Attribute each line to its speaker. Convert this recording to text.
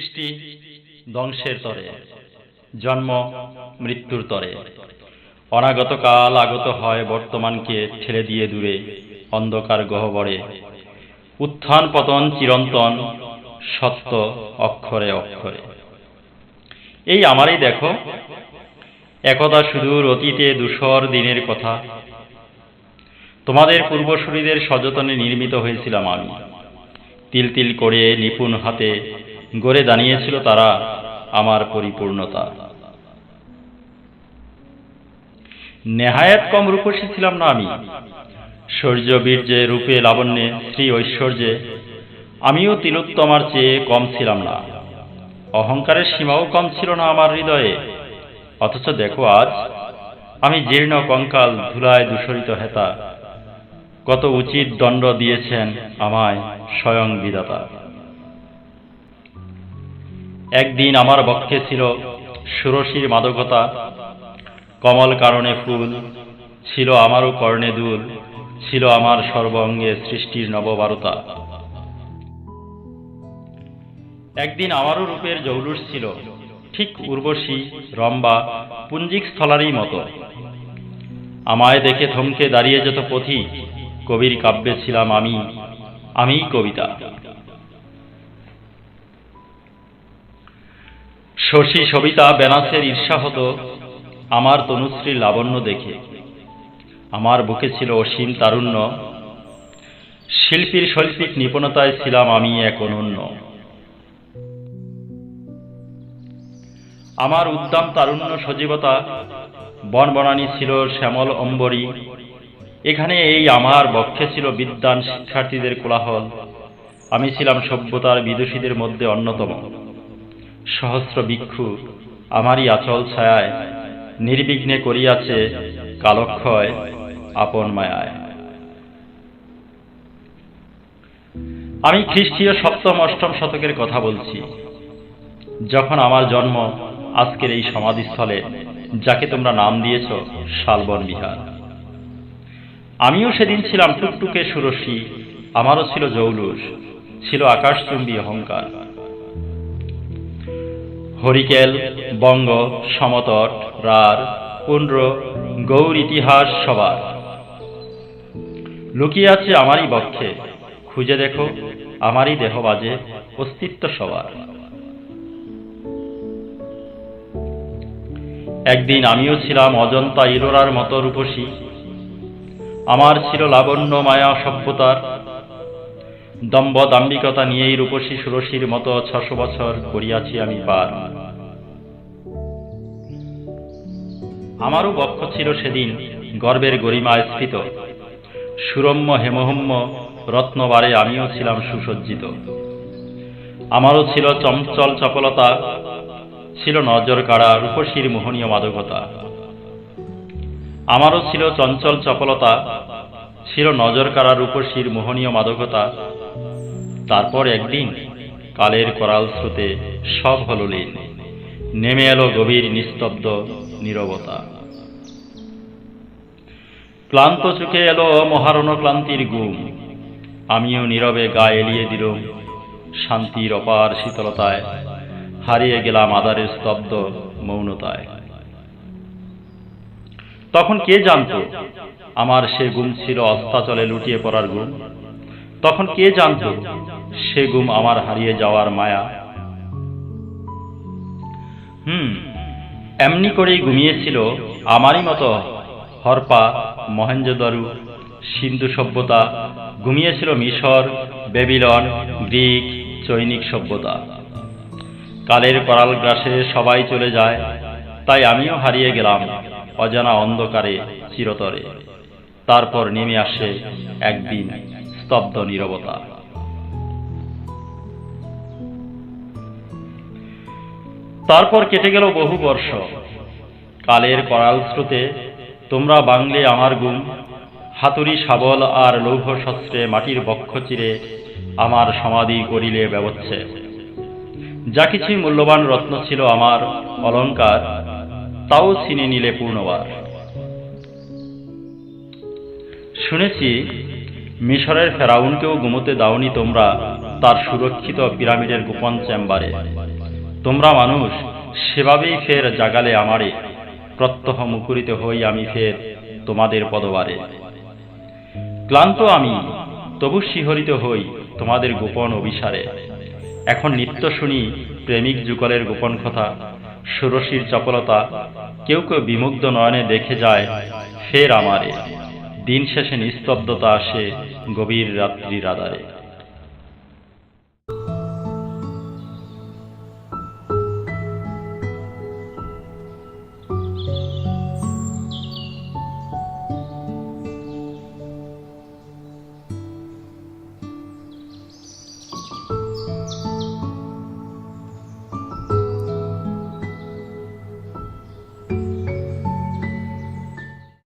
Speaker 1: সৃষ্টি ধ্বংসের তরে, জন্ম, মৃত্যুর তরে। অনাগত কাল আগত হয় বর্তমানকে ঠেলে দিয়ে দূরে, অন্ধকার গহ্বরে। উত্থান পতন চিরন্তন, সত্য অক্ষরে অক্ষরে। এই আমারই দেখো, একদা সুদূর অতীতে ধূসর দিনের কথা। তোমাদের পূর্বসূরীদের সযতনে নির্মিত হয়েছিলাম আমি। তিল তিল করে নিপুণ হাতে গড়ে দাঁড়িয়েছিল তারা আমার পরিপূর্ণতা। নেহায়াত কম রূপসী ছিলাম না আমি। শৌর্য বীর্যে রূপে লাবণ্যে শ্রী ঐশ্বর্যে আমিও তিলোত্তমার চেয়ে কম ছিলাম না। অহংকারের সীমাও কম ছিল না আমার হৃদয়ে। অথচ দেখো আজ, আমি জীর্ণ কঙ্কাল ধুলায় দূষরিত হেতা। কত উচিত দণ্ড দিয়েছেন আমায় স্বয়ং বিধাতা। একদিন আমার বক্ষে ছিল সুরসীর মাদকতা, কমল কারণে ফুল, ছিল আমারও কর্ণে দুল, ছিল আমার সর্বঙ্গে সৃষ্টির নববারতা। একদিন আমারও রূপের জৌলুস ছিল, ঠিক উর্বশী, রম্বা, পুঞ্জিক স্থলারই মতো। আমায় দেখে থমকে দাঁড়িয়ে যেত পথি কবির কাব্যে ছিলাম আমি, আমিই কবিতা। শশী সবিতা বেনাসের ঈর্ষা হতো আমার তনুশ্রীর লাবণ্য দেখে। আমার বুকে ছিল অসীম তারুণ্য। শিল্পীর শৈল্পিক নিপুণতায় ছিলাম আমি এক অনন্য। আমার উদ্দাম তারুণ্য সজীবতা বনবনানী ছিল শ্যামল অম্বরী। এখানে এই আমার বক্ষে ছিল বিদ্যান শিক্ষার্থীদের কোলাহল। আমি ছিলাম সভ্যতার বিদুষীদের মধ্যে অন্যতম। সহস্র ভিক্ষু আমারই আচল ছায়ায় নির্বিঘ্নে করিয়াছে কালক্ষয় আপন মায়ায়। আমি খ্রিস্টীয় সপ্তম, অষ্টম শতকের কথা বলছি। যখন আমার জন্ম, আজকের এই সমাধিস্থলে, যাকে তোমরা নাম দিয়েছ শালবন বিহার। আমিও সেদিন ছিলাম টুকটুকে সুরসী, আমারও ছিল জৌলুস, ছিল আকাশচুম্বী অহংকার। হরিকেল, বঙ্গ, সমতট, রার, পুন্ড্র, গৌর ইতিহাস সবার লুকিয়ে আছে আমারই বক্ষে, খুঁজে দেখো আমারই দেহ বাজে অস্তিত্ব সবার। একদিন আমিও ছিলাম অজন্তা ইলোরার মতো রূপসী। আমার ছিল লাবণ্য মায়া সভ্যতার দম্ব দাম্বিকতা নিয়েই রূপসী সুরসীর মতো ছশো বছর করিয়াছি আমি পার। আমারও বক্ষ ছিল সেদিন গর্বের গরিমা স্থিত সুরম্য হেমহম্য রত্নবারে আমিও ছিলাম সুসজ্জিত। আমারও ছিল চঞ্চল চপলতা, ছিল নজর কাড়া রূপসীর মোহনীয় মাদকতা। আমারও ছিল চঞ্চল চপলতা ছিল নজর কাড়া রূপসীর মোহনীয় মাদকতা। তারপর একদিন কালের করাল স্রোতে সব হল লীন। নেমে এলো গভীর, নিস্তব্ধ নীরবতা। ক্লান্ত চোখে এলো মহারণ ক্লান্তির গুম। আমিও নীরবে গা এলিয়ে দিলুম শান্তির অপার শীতলতায়। হারিয়ে গেলাম আদারের স্তব্ধ মৌনতায়। তখন কে জানত আমার সে গুম ছিল অস্তাচলে লুটিয়ে পড়ার গুম তখন কে জানত সে গুম আমার হারিয়ে যাওয়ার মায়া? হুম, এমনি করেই ঘুমিয়েছিল আমারই মতো হরপা মহেঞ্জোদারু সিন্ধু সভ্যতা, ঘুমিয়েছিল মিশর, বেবিলন, গ্রিক, চৈনিক সভ্যতা। কালের করাল গ্রাসে সবাই চলে যায়, তাই আমিও হারিয়ে গেলাম। অজানা অন্ধকারে চিরতরে। তারপর নেমে আসে একদিন স্তব্ধ নীরবতা। তারপর কেটে গেল বহু বর্ষ। কালের করাল স্রোতে তোমরা বাংলে আমার গুম হাতুড়ি, শাবল আর লৌহ শস্ত্রে মাটির বক্ষ চিরে আমার সমাধি করিলে ব্যবচ্ছে যা কিছুই মূল্যবান রত্ন ছিল আমার অলঙ্কার তাও ছিনে নিলে পূর্ণবার। শুনেছি, মিশরের ফেরাউনকেও ঘুমোতে দাওনি তোমরা, তার সুরক্ষিত পিরামিডের গোপন চেম্বারে। তোমরা মানুষ, সেভাবেই ফের জাগালে আমারে, প্রত্যহ মুকুরিত হই আমি ফের তোমাদের পদবারে। ক্লান্ত আমি, তবু শিহরিত হই তোমাদের গোপন অভিসারে। এখন নিত্য শুনি প্রেমিক যুগলের গোপন কথা সুরসীর চপলতা, কেউ কেউ বিমুগ্ধ নয়নে দেখে যায়, ফের আমারে। দিন শেষে নিস্তব্ধতা আসে গভীর রাত্রির আধারে।